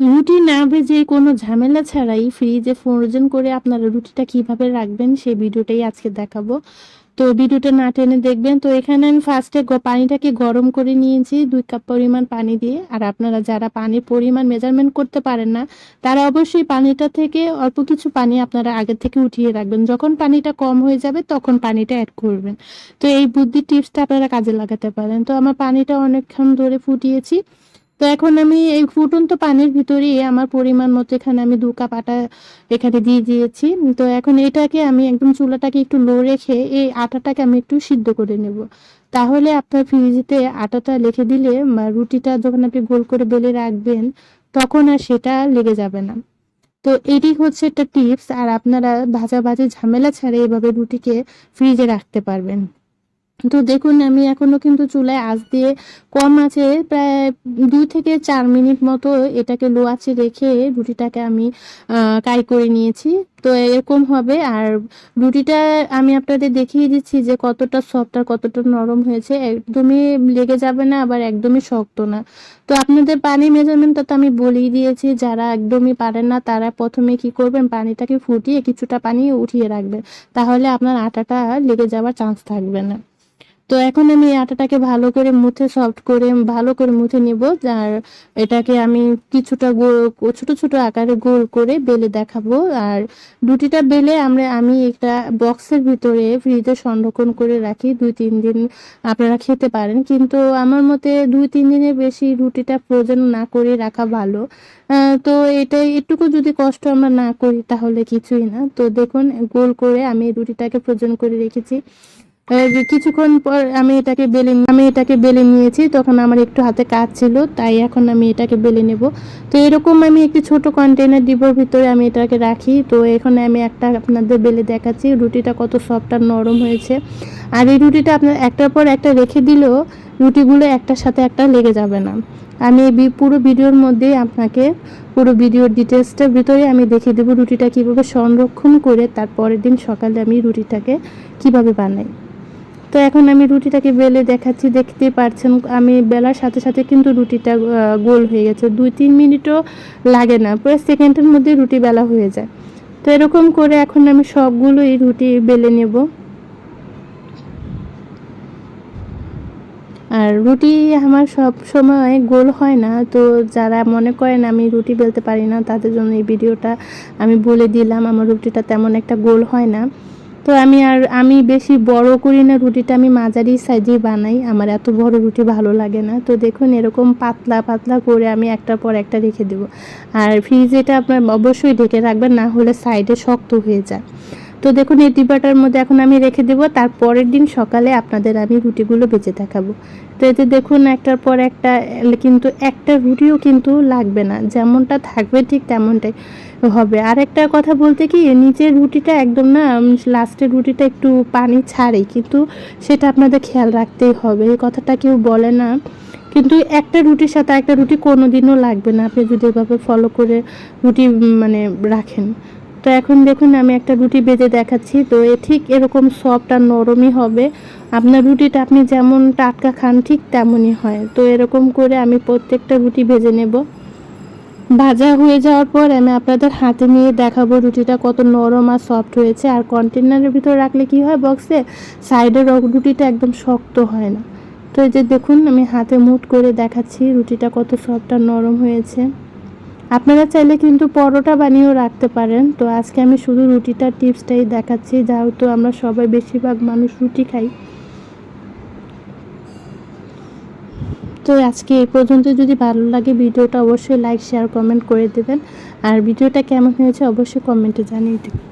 রুটি না ভেজে কোনো ঝামেলা ছাড়াই ফ্রিজে ফ্রোজেন করে আপনারা রুটিটা কীভাবে রাখবেন সেই ভিডিওটাই আজকে দেখাবো। তো ভিডিওটা না টেনে দেখবেন। তো এখানে আমি ফার্স্টে পানিটাকে গরম করে নিয়েছি, দুই কাপ পরিমাণ পানি দিয়ে। আর আপনারা যারা পানির পরিমাণ মেজারমেন্ট করতে পারেন না, তারা অবশ্যই পানিটা থেকে অল্প কিছু পানি আপনারা আগে থেকে উঠিয়ে রাখবেন। যখন পানিটা কম হয়ে যাবে, তখন পানিটা অ্যাড করবেন। তো এই বুদ্ধি টিপসটা আপনারা কাজে লাগাতে পারেন। তো আমার পানিটা অনেকক্ষণ ধরে ফুটিয়েছি। তো এখন আমি এই ফুটন্ত পানির ভিতরেই আমার পরিমাণ মতো এখানে আমি দু কাপ আটা এখানে দিয়ে দিয়েছি। তো এখন এটাকে আমি একদম চুলাটাকে একটু লো রেখে এই আটাটাকে আমি একটু সিদ্ধ করে নেব। তাহলে আপনার ফ্রিজে আটাটা রেখে দিলে রুটিটা যখন আপনি গোল করে বেলে রাখবেন, তখন আর সেটা লেগে যাবে না। তো এটি হচ্ছে একটা টিপস, আর আপনারা ভাজা ভাজি ঝামেলা ছাড়া এভাবে রুটিকে ফ্রিজে রাখতে পারবেন। তো দেখুন, আমি এখনও কিন্তু চুলায় আঁচ দিয়ে কম আছে, প্রায় দুই থেকে চার মিনিট মতো এটাকে লো আছে রেখে রুটিটাকে আমি কাই করে নিয়েছি। তো এরকম হবে। আর রুটিটা আমি আপনাদের দেখিয়ে দিচ্ছি যে কতটা সফট আর কতটা নরম হয়েছে। একদমই লেগে যাবে না, আবার একদমই শক্ত না। তো আপনাদের পানি মেজারমেন্টটা তো আমি বলেই দিয়েছি, যারা একদমই পারেন না, তারা প্রথমে কি করবেন, পানিটাকে ফুটিয়ে কিছুটা পানি উঠিয়ে রাখবেন। তাহলে আপনার আটাটা লেগে যাওয়ার চান্স থাকবে না। তো এখন আমি আটাটাকে ভালো করে মুথে সফট করে, ভালো করে মুথে নিব। আর এটাকে আমি কিছুটা গোল, ছোট ছোট আকারে গোল করে বেলে দেখাবো। আর রুটিটা বেলে আমরা, আমি একটা বক্সের ভিতরে ফ্রিজে সংরক্ষণ করে রাখি। দুই, তিন দিন আপনারা খেতে পারেন। কিন্তু আমার মতে দুই, তিন দিনের বেশি রুটিটা ফ্রোজেন না করে রাখা ভালো। তো এটা একটুকু যদি কষ্ট আমরা না করি তাহলে কিছুই না। তো দেখুন, গোল করে আমি রুটিটাকে ফ্রোজেন করে রেখেছি। কিছুক্ষণ পর আমি এটাকে বেলে আমি এটাকে বেলে নিয়েছি, তখন আমার একটু হাতে কাজ ছিল, তাই এখন আমি এটাকে বেলে নেব। তো এরকম আমি একটি ছোট কন্টেনার ডিবোর ভিতরে আমি এটাকে রাখি। তো এখানে আমি একটা আপনাদের বেলে দেখাচ্ছি, রুটিটা কত সফট আর নরম হয়েছে। আর এই রুটিটা আপনার একটার পর একটা রেখে দিলেও রুটিগুলো একটার সাথে একটা লেগে যাবে না। আমি এই পুরো ভিডিওর মধ্যে আপনাকে পুরো ভিডিওর ডিটেলসটার ভিতরে আমি দেখিয়ে দেবো, রুটিটা কীভাবে সংরক্ষণ করে তার পরের দিন সকালে আমি রুটিটাকে কীভাবে বানাই। তো এখন আমি রুটিটাকে বেলে দেখাচ্ছি, দেখতে পারছেন, আমি বেলার সাথে সাথে কিন্তু রুটিটা গোল হয়ে গেছে। দুই তিন মিনিটও লাগে না, পুরো সেকেন্ডের মধ্যে রুটি বেলা হয়ে যায়। তো এরকম করে এখন আমি সবগুলোই রুটি বেলে নেব। আর রুটি আমার সব সময় গোল হয় না, তো যারা মনে করেন আমি রুটি বেলতে পারি না, তাদের জন্য এই ভিডিওটা আমি বলে দিলাম, আমার রুটিটা তেমন একটা গোল হয় না। তো আমি আর আমি বেশি বড় করি না, রুটিটা আমি মাঝারি সাইজেই বানাই। আমার এত বড় রুটি ভালো লাগে না। তো দেখুন, এরকম পাতলা পাতলা করে আমি একটার পর একটা রেখে দেবো। আর ফ্রিজ এটা আপনার অবশ্যই ঢেকে রাখবেন, না হলে সাইডে শক্ত হয়ে যায়। তো দেখুন, এই ডিব্বাটার মধ্যে এখন আমি রেখে দেবো। তার পরের দিন সকালে আপনাদের আমি রুটিগুলো বেঁচে দেখাবো। তো এতে দেখুন, একটার পর একটা কিন্তু একটা রুটিও কিন্তু লাগবে না। যেমনটা থাকবে ঠিক তেমনটাই হবে। আর একটা কথা বলতে কি নিচের রুটিটা একদম না লাস্টের রুটিটা একটু পানি ছাড়ে কিন্তু সেটা আপনাদের খেয়াল রাখতেই হবে। এই কথাটা কেউ বলে না। কিন্তু একটা রুটির সাথে একটা রুটি কোনো দিনও লাগবে না। আপনি যদি এভাবে ফলো করে রুটি মানে রাখেন। তো এখন দেখুন, আমি একটা রুটি বেজে দেখাচ্ছি। তো এ ঠিক এরকম সফট আর নরমই হবে। আপনার রুটিটা আপনি যেমন টাটকা খান, ঠিক তেমনই হয়। তো এরকম করে আমি প্রত্যেকটা রুটি ভেজে নেব। ভাজা হয়ে যাওয়ার পর আমি আপনাদের হাতে নিয়ে দেখাবো রুটিটা কত নরম আর সফট হয়েছে। আর কন্টেনারের ভিতরে রাখলে কি হয় বক্সে সাইডের রুটিটা একদম শক্ত হয় না। তো এই যে দেখুন, আমি হাতে মুট করে দেখাচ্ছি রুটিটা কত সফট আর নরম হয়েছে। আপনারা চাইলে কিন্তু পরোটা বানিয়েও রাখতে পারেন। তো আজকে আমি শুধু রুটিটার টিপসটাই দেখাচ্ছি, যেহেতু আমরা সবাই বেশিরভাগ মানুষ রুটি খাই। তো আজকে এই পর্যন্ত, যদি ভালো লাগে ভিডিওটা অবশ্যই লাইক, শেয়ার, কমেন্ট করে দেবেন। আর ভিডিওটা কেমন হয়েছে অবশ্যই কমেন্টে জানিয়ে দেবেন।